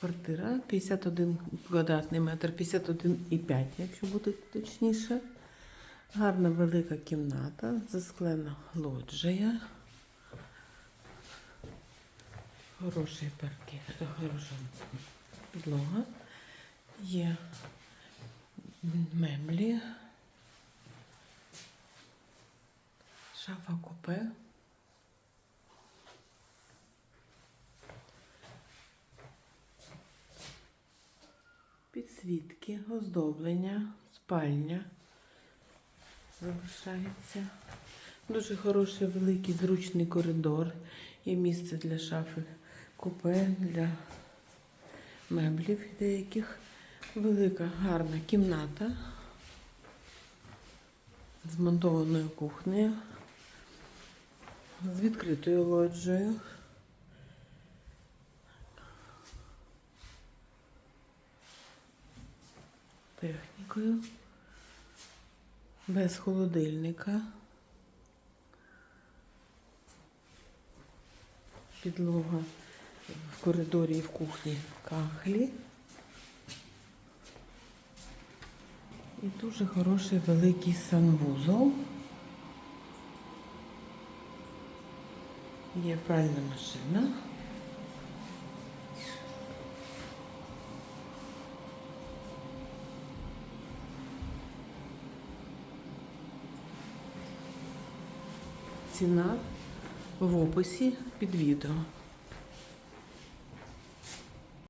Квартира 51 квадратний метр, 51,5, якщо бути точніше. Гарна велика кімната, засклена лоджія. Хороший паркет, хороша підлога. Є меблі. Шафа купе. Підсвітки, оздоблення, спальня залишається. Дуже хороший великий зручний коридор. Є місце для шафи купе, для меблів деяких. Велика гарна кімната з монтованою кухнею, з відкритою лоджією. Технікою. Без холодильника. Підлога в коридорі і в кухні кахлі. І дуже хороший великий санвузол. Є пральна машина. Ціна в описі під відео.